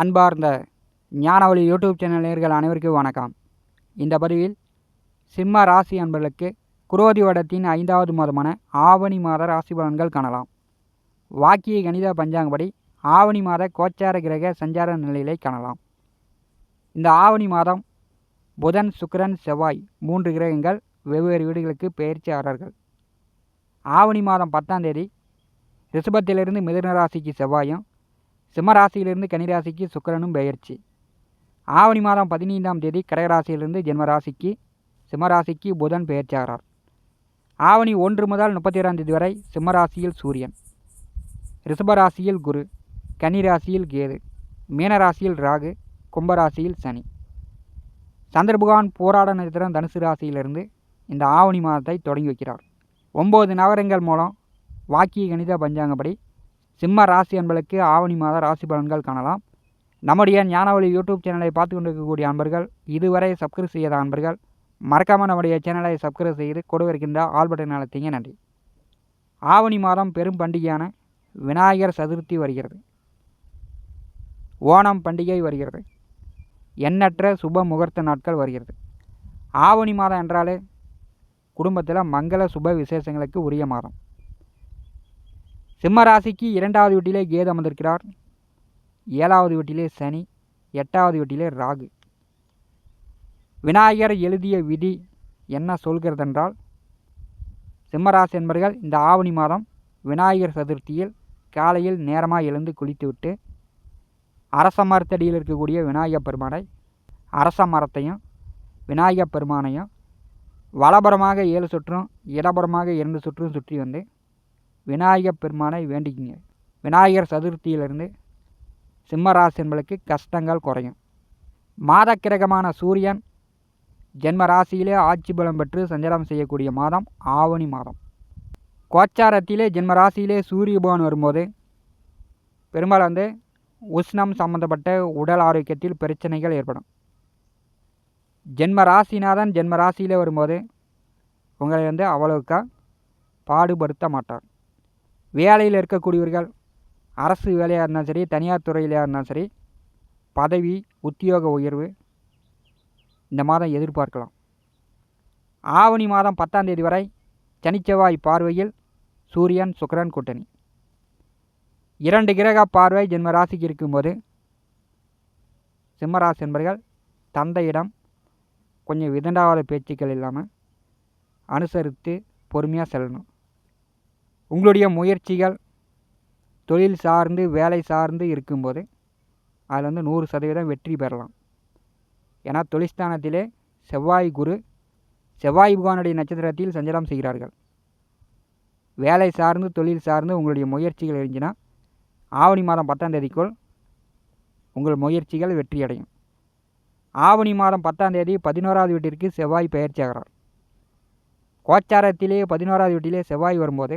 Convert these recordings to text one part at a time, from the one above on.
அன்பார்ந்த ஞானவழி YouTube channel நேர்கள் அனைவருக்கும் வணக்கம். இந்த பதிவில் சிம்ம ராசி அன்பர்களுக்கு குரோதி வடத்தின் ஐந்தாவது மாதமான ஆவணி மாத ராசி பலன்கள் காணலாம். வாக்கிய கணித பஞ்சாங்கப்படி ஆவணி மாத கோச்சார கிரக சஞ்சார நிலையிலை காணலாம். இந்த ஆவணி மாதம் புதன் சுக்கரன் செவ்வாய் மூன்று கிரகங்கள் வெவ்வேறு வீடுகளுக்கு பயிற்சியாளர்கள் ஆவணி மாதம் பத்தாம் தேதி ரிஷபத்திலிருந்து மிதுன ராசிக்கு செவ்வாயும் சிம்மராசியிலிருந்து கன்னிராசிக்கு சுக்கரனும் பெயர்ச்சி. ஆவணி மாதம் பதினைந்தாம் தேதி கடகராசியிலிருந்து ஜென்மராசிக்கு சிம்மராசிக்கு புதன் பெயர்ச்சியாகிறார். ஆவணி ஒன்று முதல் முப்பத்தி ஏழாம் தேதி வரை சிம்மராசியில் சூரியன். ரிஷபராசியில் குரு கன்னிராசியில் கேது மீனராசியில் ராகு கும்பராசியில் சனி. சந்திரபகவான் போராட நட்சத்திரம் தனுசு ராசியிலிருந்து இந்த ஆவணி மாதத்தை தொடங்கி வைக்கிறார். ஒம்பது நகரங்கள் மூலம் வாக்கிய கணித பஞ்சாங்கப்படி சிம்ம ராசி அன்பர்களுக்கு ஆவணி மாத ராசி பலன்கள் காணலாம். நம்முடைய ஞானவழி யூடியூப் சேனலை பார்த்து கொண்டிருக்கக்கூடிய அன்பர்கள் இதுவரை சப்ஸ்கிரைப் செய்யாத அன்பர்கள் மறக்காமல் நம்முடைய சேனலை சப்ஸ்கிரைப் செய்து கொடுவிருக்கின்ற ஆல் பட்டன் அழுத்திங்க. நன்றி. ஆவணி மாதம் பெரும் பண்டிகையான விநாயகர் சதுர்த்தி வருகிறது. ஓணம் பண்டிகை வருகிறது. எண்ணற்ற சுப முகூர்த்த நாட்கள் வருகிறது. ஆவணி மாதம் என்றாலே குடும்பத்தில் மங்கள சுப விசேஷங்களுக்கு உரிய மாதம். சிம்ம ராசிக்கு இரண்டாவது வீட்டிலே கேது அமர்ந்திருக்கிறார். ஏழாவது வீட்டிலே சனி எட்டாவது வீட்டிலே ராகு. விநாயகர் எழுதிய விதி என்ன சொல்கிறதென்றால் சிம்மராசி என்பர்கள் இந்த ஆவணி மாதம் விநாயகர் சதுர்த்தியில் காலையில் நேரமாக எழுந்து குளித்துவிட்டு அரச மரத்தடியில் இருக்கக்கூடிய விநாயகப் பெருமானை அரச மரத்தையும் விநாயகப் பெருமானையும் வலபுறமாக ஏழு சுற்றும் இடபுறமாக இரண்டு சுற்றும் சுற்றி வந்து விநாயகப் பெருமானை வேண்டிக்கிங்க. விநாயகர் சதுர்த்தியிலிருந்து சிம்மராசி என்பளுக்கு கஷ்டங்கள் குறையும். மாதக்கிரகமான சூரியன் ஜென்ம ராசியிலே ஆட்சி பலம் பெற்று சஞ்சாரம் செய்யக்கூடிய மாதம் ஆவணி மாதம். கோச்சாரத்திலே ஜென்ம ராசியிலே சூரிய பகவான் வரும்போது பெரும்பாலும் வந்து உஷ்ணம் சம்பந்தப்பட்ட உடல் ஆரோக்கியத்தில் பிரச்சனைகள் ஏற்படும். ஜென்ம ராசிநாதன் ஜென்ம ராசியிலே வரும்போது உங்களை வந்து அவ்வளவுக்கா பாடுபடுத்த மாட்டார். வேலையில் இருக்கக்கூடியவர்கள் அரசு வேலையாக இருந்தாலும் சரி தனியார் துறையிலையாக இருந்தாலும் சரி பதவி உத்தியோக உயர்வு இந்த மாதம் எதிர்பார்க்கலாம். ஆவணி மாதம் பத்தாம் தேதி வரை சனிச்செவ்வாய் பார்வையில் சூரியன் சுக்கரன் கூட்டணி. இரண்டு கிரக பார்வை ஜென்ம ராசிக்கு இருக்கும்போது சிம்மராசி என்பர்கள் தந்தையிடம் கொஞ்சம் விதண்டாவாத பேச்சுக்கள் இல்லாமல் அனுசரித்து பொறுமையாக செல்லணும். உங்களுடைய முயற்சிகள் தொழில் சார்ந்து வேலை சார்ந்து இருக்கும்போது அதில் வந்து நூறு சதவீதம் வெற்றி பெறலாம். ஏன்னா தொழிற்ஸ்தானத்திலே செவ்வாய் குரு செவ்வாய் பகவானுடைய நட்சத்திரத்தில் சஞ்சலம் செய்கிறார்கள். வேலை சார்ந்து தொழில் சார்ந்து உங்களுடைய முயற்சிகள் இருந்துச்சுன்னா ஆவணி மாதம் பத்தாம் தேதிக்குள் உங்கள் முயற்சிகள் வெற்றியடையும் ஆவணி மாதம் பத்தாம் தேதி பதினோராவது வீட்டிற்கு செவ்வாய் பயிற்சி ஆகிறார். கோச்சாரத்திலே பதினோராவது வீட்டிலே செவ்வாய் வரும்போது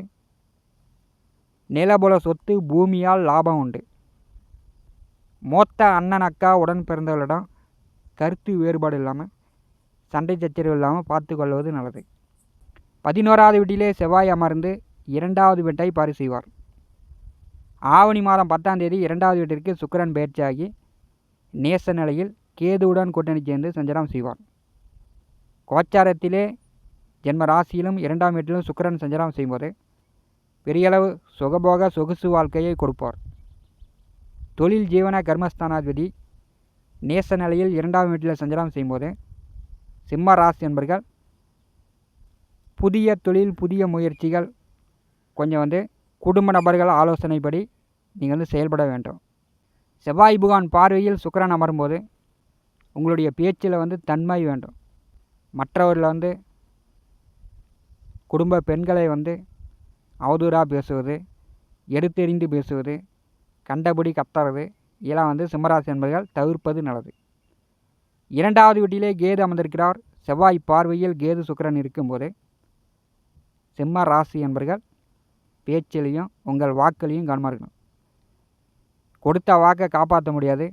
நிலபுல சொத்து பூமியால் லாபம் உண்டு. மூத்த அண்ணன் அக்கா உடன் பிறந்தவர்களிடம் கருத்து வேறுபாடு இல்லாமல் சண்டை சச்சரவு இல்லாமல் பார்த்து கொள்வது நல்லது. பதினோராவது வீட்டிலே செவ்வாய் அமர்ந்து இரண்டாவது வீட்டை பாரி செய்வார். ஆவணி மாதம் பத்தாம் தேதி இரண்டாவது வீட்டிற்கு சுக்கரன் பயிற்சியாகி நேச நிலையில் கேதுவுடன் கூட்டணி சேர்ந்து சஞ்சாரம் செய்வார். கோச்சாரத்திலே ஜென்ம ராசியிலும் இரண்டாம் வீட்டிலும் சுக்கரன் சஞ்சாரம் செய்யும்போது பெரியளவு சுகபோக சொகுசு வாழ்க்கையை கொடுப்பார். தொழில் ஜீவன கர்மஸ்தானாதிபதி நேச நிலையில் இரண்டாம் வீட்டில் சஞ்சாரம் செய்யும்போது சிம்ம ராசி என்பர்கள் புதிய தொழில் புதிய முயற்சிகள் கொஞ்சம் வந்து குடும்ப நபர்கள் ஆலோசனைப்படி நீங்கள் வந்து செயல்பட வேண்டும். செவ்வாய் புகான் பார்வையில் சுக்கரன் அமரும்போது உங்களுடைய பேச்சில் வந்து தன்மை வேண்டும். மற்றவர்களை வந்து குடும்ப பெண்களை வந்து அவதூறாக பேசுவது எடுத்தெறிந்து பேசுவது கண்டபடி கத்துறது இதெல்லாம் வந்து சிம்மராசி என்பர்கள் தவிர்ப்பது நல்லது. இரண்டாவது வீட்டிலே கேது அமர்ந்திருக்கிறார். செவ்வாய் பார்வையில் கேது சுக்கரன் இருக்கும்போது சிம்ம ராசி என்பர்கள் பேச்சிலையும் உங்கள் வாக்குலையும் கவனமாக இருக்கணும். கொடுத்த வாக்கை காப்பாற்ற முடியாது.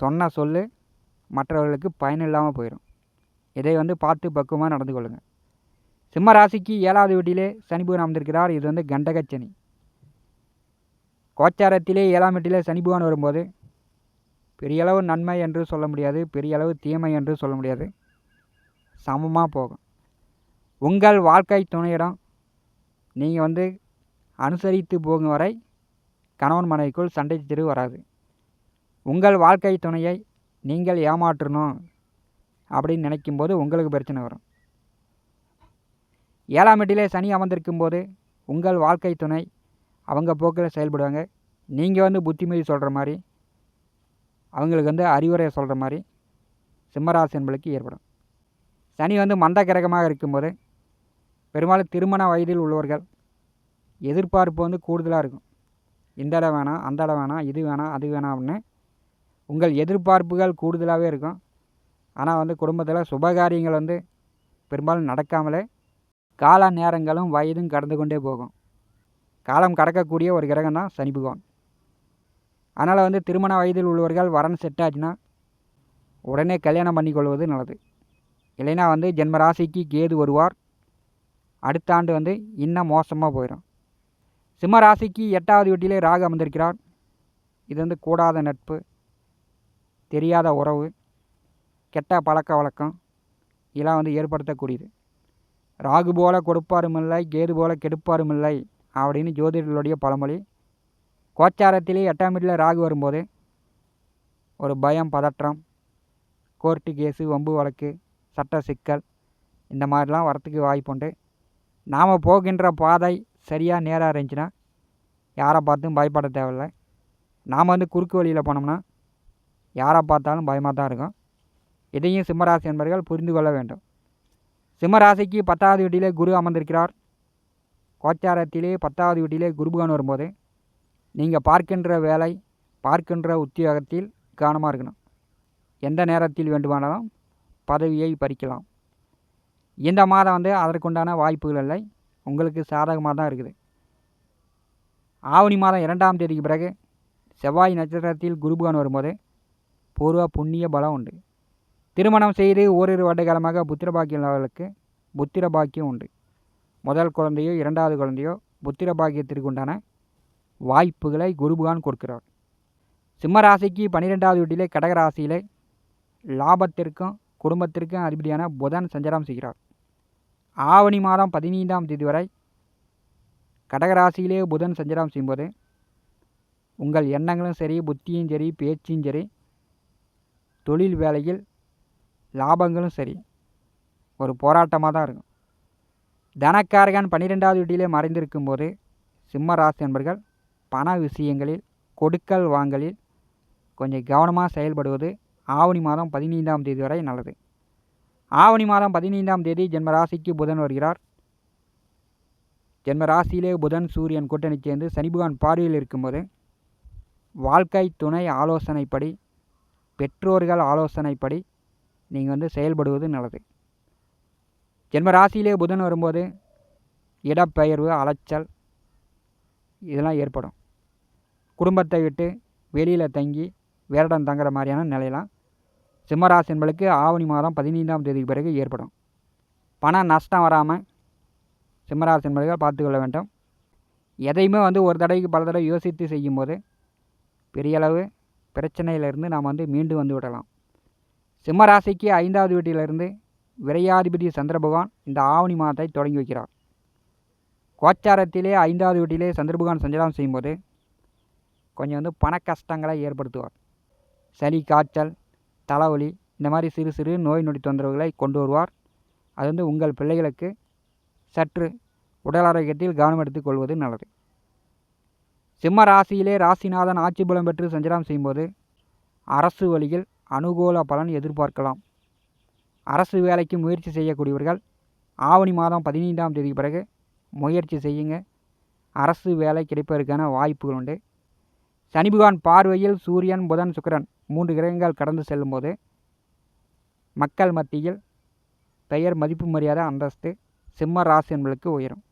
சொன்ன சொல்லு மற்றவர்களுக்கு பயனில்லாமல் போயிடும் இதை வந்து பார்த்து பக்குவமாக நடந்து கொள்ளுங்கள் சிம்ம ராசிக்கு ஏழாவது வீட்டிலே சனி புகன் அமர்ந்திருக்கிறார். இது வந்து கண்டகச்சனி கோச்சாரத்திலே ஏழாம் வீட்டிலே சனி வரும்போது பெரிய அளவு நன்மை என்று சொல்ல முடியாது. பெரிய அளவு தீமை என்று சொல்ல முடியாது. சமமாக போகும். உங்கள் வாழ்க்கை துணையிடம் நீங்கள் வந்து அனுசரித்து போகும் வரை கணவன் மனைவிக்குள் சண்டை திரு வராது. உங்கள் வாழ்க்கை துணையை நீங்கள் ஏமாற்றணும் அப்படின்னு நினைக்கும்போது உங்களுக்கு பிரச்சனை வரும். ஏழாம் எட்டிலே சனி அமர்ந்திருக்கும் போது உங்கள் வாழ்க்கை துணை அவங்க போக்கில் செயல்படுவாங்க. நீங்கள் வந்து புத்திமதி சொல்கிற மாதிரி அவங்களுக்கு வந்து அறிவுரை சொல்கிற மாதிரி சிம்மராசி என்பளுக்கு ஏற்படும். சனி வந்து மந்த கிரகமாக இருக்கும்போது பெரும்பாலும் திருமண வயதில் உள்ளவர்கள் எதிர்பார்ப்பு வந்து கூடுதலாக இருக்கும். இந்த இடம் வேணாம் அந்த இடம் வேணாம் இது வேணாம் அது வேணாம் அப்படின்னு உங்கள் எதிர்பார்ப்புகள் கூடுதலாகவே இருக்கும். ஆனால் வந்து குடும்பத்தில் சுபகாரியங்கள் வந்து பெரும்பாலும் நடக்காமலே கால நேரங்களும் வயதும் கடந்து கொண்டே போகும். காலம் கடக்கக்கூடிய ஒரு கிரகம் தான் சனி பகவான். அதனால் வந்து திருமண வயதில் உள்ளவர்கள் வரன் செட் ஆச்சுன்னா உடனே கல்யாணம் பண்ணிக்கொள்வது நல்லது. இல்லைன்னா வந்து ஜென்ம ராசிக்கு கேது வருவார். அடுத்த ஆண்டு வந்து இன்னும் மோசமாக போயிடும் சிம்ம ராசிக்கு எட்டாவது வீட்டிலே ராகு அமர்ந்திருக்கிறார். இது வந்து கூடாத நட்பு தெரியாத உறவு கெட்ட பழக்க வழக்கம் இதெல்லாம் வந்து ஏற்படுத்தக்கூடியது. ராகு போல கொடுப்பாருமில்லை கேது போல கெடுப்பாருமில்லை அப்படின்னு ஜோதிடர்களுடைய பழமொழி. கோச்சாரத்திலே எட்டாம் வீட்டில் ராகு வரும்போது ஒரு பயம் பதற்றம் கோர்ட்டு கேஸு வம்பு வழக்கு சட்ட சிக்கல் இந்த மாதிரிலாம் வரத்துக்கு வாய்ப்புண்டு நாம் போகின்ற பாதை சரியாக நேராக இருந்துச்சுன்னா யாரை பார்த்தும் பயப்பட தேவையில்லை. நாம் வந்து குறுக்கு வழியில் போனோம்னா யாரை பார்த்தாலும் பயமாக தான் இருக்கும். இதையும் சிம்மராசி என்பவர்கள் புரிந்து கொள்ள வேண்டும். சிம்மராசிக்கு பத்தாவது வீட்டிலே குரு அமர்ந்திருக்கிறார். கோச்சாரத்திலே பத்தாவது வீட்டிலே குருபகான் வரும்போது நீங்கள் பார்க்கின்ற வேலை பார்க்கின்ற உத்தியோகத்தில் கவனமாக இருக்கணும். எந்த நேரத்தில் வேண்டுமானாலும் பதவியை பறிக்கலாம். இந்த மாதம் வந்து அதற்குண்டான வாய்ப்புகள் இல்லை. உங்களுக்கு சாதகமாக தான் இருக்குது. ஆவணி மாதம் இரண்டாம் தேதிக்கு பிறகு செவ்வாய் நட்சத்திரத்தில் குருபகான் வரும்போது பூர்வ புண்ணிய பலம் உண்டு. திருமணம் செய்து ஓரிரு வருடகாலமாக புத்திர பாக்கியம் புத்திர பாக்கியம் உண்டு. முதல் குழந்தையோ இரண்டாவது குழந்தையோ புத்திர பாக்கியத்திற்கு உண்டான வாய்ப்புகளை குருபகான் கொடுக்கிறார். சிம்ம ராசிக்கு பன்னிரெண்டாவது வீட்டிலே கடகராசியிலே லாபத்திற்கும் குடும்பத்திற்கும் அதிபதியான புதன் சஞ்சாரம் செய்கிறார். ஆவணி மாதம் பதினைந்தாம் தேதி வரை கடகராசியிலே புதன் சஞ்சாரம் செய்யும்போது உங்கள் எண்ணங்களும் சரி புத்தியும் சரி பேச்சும் சரி தொழில் வேலையில் லாபங்களும் சரி ஒரு போராட்டமாக தான் இருக்கும். தனக்காரகன் பன்னிரெண்டாவது வீட்டிலே மறைந்திருக்கும் போது சிம்ம ராசி என்பர்கள் பண விஷயங்களில் கொடுக்கல் வாங்கலில் கொஞ்சம் கவனமாக செயல்படுவது ஆவணி மாதம் பதினைந்தாம் தேதி வரை நல்லது. ஆவணி மாதம் பதினைந்தாம் தேதி ஜென்மராசிக்கு புதன் வருகிறார். ஜென்ம ராசியிலே புதன் சூரியன் கூட்டணி சேர்ந்து சனிபகவான் பார்வையில் இருக்கும்போது வாழ்க்கை துணை ஆலோசனைப்படி பெற்றோர்கள் ஆலோசனைப்படி நீங்கள் வந்து செயல்படுவது நல்லது. ஜென்ம ராசியிலே புதன் வரும்போது இடப்பெயர்வு அலைச்சல் இதெல்லாம் ஏற்படும். குடும்பத்தை விட்டு வெளியில் தங்கி வேறிடம் தங்குற மாதிரியான நிலையெல்லாம் சிம்மராசி என்பளுக்கு ஆவணி மாதம் பதினைந்தாம் தேதிக்கு பிறகு ஏற்படும். பண நஷ்டம் வராமல் சிம்மராசி என்பர்கள் பார்த்துக்கொள்ள வேண்டும். எதையுமே வந்து ஒரு தடவைக்கு பல தடவை யோசித்து செய்யும்போது பெரிய அளவு பிரச்சனையிலிருந்து நாம் வந்து மீண்டு வந்து விடலாம். சிம்மராசிக்கு ஐந்தாவது வீட்டிலிருந்து விரையாதிபதி சந்திர பகவான் இந்த ஆவணி மாதத்தை தொடங்கி வைக்கிறார். கோச்சாரத்திலே ஐந்தாவது வீட்டிலே சந்திரபகவான் சஞ்சலம் செய்யும்போது கொஞ்சம் வந்து பண கஷ்டங்களை ஏற்படுத்துவார். சளி காய்ச்சல் தலைவலி இந்த மாதிரி சிறு சிறு நோய் நொடி தொந்தரவுகளை கொண்டு வருவார். அது வந்து உங்கள் பிள்ளைகளுக்கு சற்று உடல் ஆரோக்கியத்தில் கவனம் எடுத்துக்கொள்வது நல்லது. சிம்ம ராசியிலே ராசிநாதன் ஆட்சி பலம் பெற்று சஞ்சலம் செய்யும்போது அரசு வழியில் அனுகூல பலன் எதிர்பார்க்கலாம். அரசு வேலைக்கு முயற்சி செய்யக்கூடியவர்கள் ஆவணி மாதம் பதினைந்தாம் தேதிக்கு பிறகு முயற்சி செய்யுங்க. அரசு வேலை கிடைப்பதற்கான வாய்ப்புகள் உண்டு. சனிபகவான் பார்வையில் சூரியன் புதன் சுக்கரன் மூன்று கிரகங்கள் கடந்து செல்லும்போது மக்கள் மத்தியில் பெயர் மதிப்பு மரியாதை அந்தஸ்து சிம்ம ராசி என்பதற்கு உயரும்.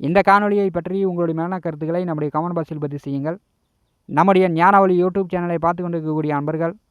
இந்த காணொலியை பற்றி உங்களுடைய மேலான கருத்துக்களை நம்முடைய கமெண்ட் பாக்ஸில் பதிவு செய்யுங்கள். நம்முடைய ஞானவழி யூடியூப் சேனலை பார்த்து கொண்டிருக்கக்கூடிய அன்பர்கள்